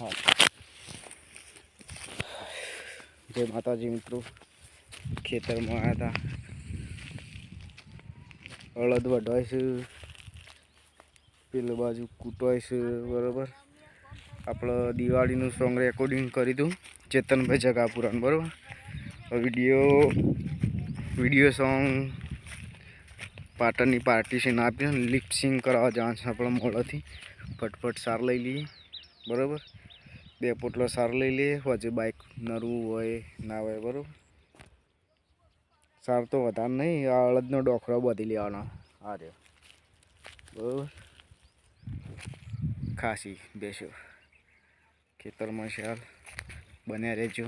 હા. જય માતાજી મિત્રો. ખેતરમાં આવ્યા હતા અડદ વઢવાય છે. પેલી બાજુ કૂટવાય છે, બરાબર. આપણે દિવાળીનું સોંગ રેકોર્ડિંગ કરી હતું ચેતનભાઈ જગાપુરાનું, બરાબર. વીડિયો વીડિયો સોંગ પાટણની પાર્ટીશન છે ના આપી લિપસિંગ કરાવવા જવાનું છે આપણે મોડેથી. ફટફટ સાર લઈ લઈએ. બરાબર? બે પોટલો સાર લઈ લઈએ, પછી બાઇક નરવું હોય, ના હોય, બરાબર? સાર તો વધારે નહીં, આ અડદનો ડોખરો બધી લેવાનો. આ રહ્યો. બરાબર? ખાસી બેસો ખેતરમાં શાલ બન્યા રહેજો.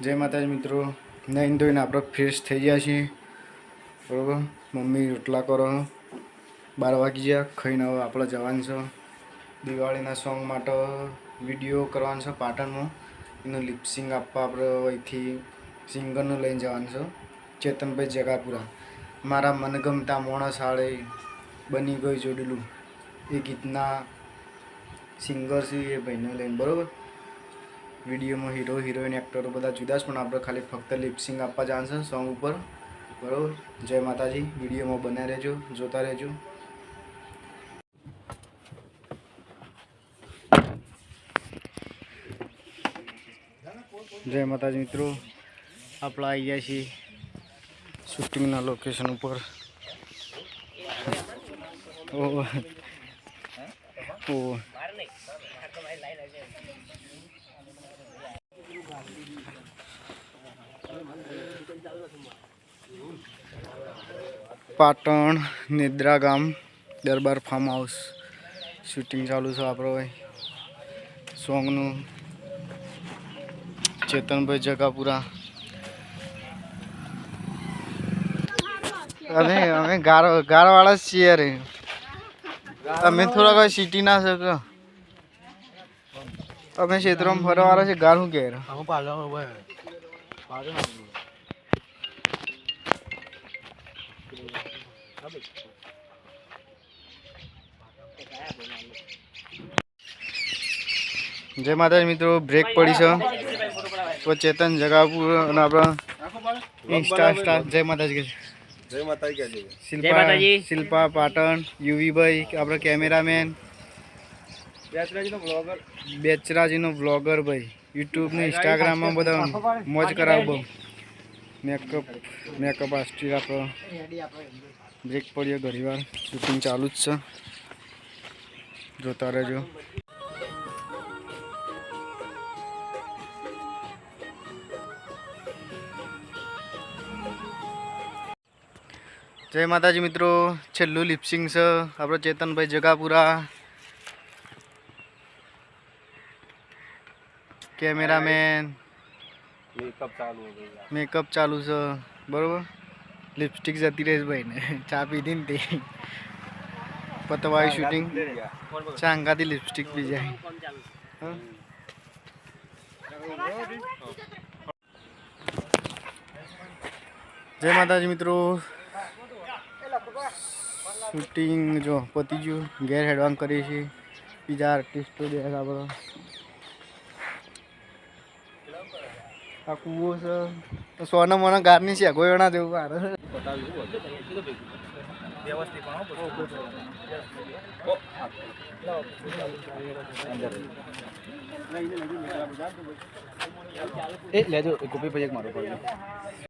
જય માતાજી મિત્રો. નહીં ધોઈને આપણે ફ્રેશ થઈ ગયા છીએ. બરાબર? મમ્મી રોટલા કરો. બાર વાગી ગયા, ખાઈને હવે આપણે જવાનું છે. દિવાળીના સોંગ માટે વીડિયો કરવાનો છે પાટણમાં એનું લિપસિંગ આપવા આપણે અહીંથી સિંગરનું લઈને જવાનું છે. ચેતનભાઈ જગાપુરા મારા મનગમતા મોણસ આળે બની ગઈ જોડેલું એ ગીતના સિંગર છે એ ભાઈને લઈને, બરાબર? વિડીયોમાં હીરો હિરોઈન એક્ટરો બધા જુદા પણ આપણે ખાલી ફક્ત લિપસિંગ આપવા જાણશે સોંગ ઉપર. બરાબર? જય માતાજી. વિડીયોમાં બન્યા રહેજો, જોતા રહેજો. જય માતાજી મિત્રો. આપણે આવી ગયા છીએ શૂટિંગના લોકેશન ઉપર. ઓહ ઓહ પાટણ નિદ્રા ગામ, દરબાર ફાર્મ હાઉસ શૂટિંગ ચાલુ છે આપણો સોંગનું ચેતનભાઈ જગાપુરા. અમે અમે ગાર ગારવાળા જ છીએ રે. અમે થોડાક સિટી ના શકો અમે ક્ષેત્રમાં ફરવાળા છે ગાર શું હું પાડો જય માતાજી મિત્રો બ્રેક પડી છે. તો ચેતન જગાપુર અને આપણા ઇન્સ્ટા સ્ટાર જય માતાજી જય માતાજી કે છે શિલ્પા શિલ્પા પાટણ યુવીભાઈ આપણો કેમેરામેન. બેચરાજીનો બ્લોગર ભાઈ. યુટ્યુબ ને ઇન્સ્ટાગ્રામમાં બધા મોજ કરાવ બહુ મેકઅપ મેકઅપ આર્ટિસ્ટ આપણો. બ્રેક પડ્યો ઘણી વાર શૂટિંગ ચાલુ જ છે. જોતા રહેજો. જય માતાજી મિત્રો છેલ્લું લિપસિંગ છે. આપણો ચેતનભાઈ જગાપુરા. કેમેરામેન. મેકઅપ ચાલુ મેકઅપ ચાલુ છે. બરોબર? લિપસ્ટિક જતી રહીશ ભાઈને. ચા પીધી ને તે. પતવાયું શૂટિંગ ચાંગાથી લિપસ્ટિક પી જાય. જય માતાજી મિત્રો. શૂટિંગ જો પતી ગયું ઘેર હેડવાંગ કરીએ છીએ. બીજા આર્ટિસ્ટો દેખ આપણો. આ કૂવો છે. સોના મોના ગારની છે, કોઈ ના જેવું મારે એ, લેજો કોપી પછી મારો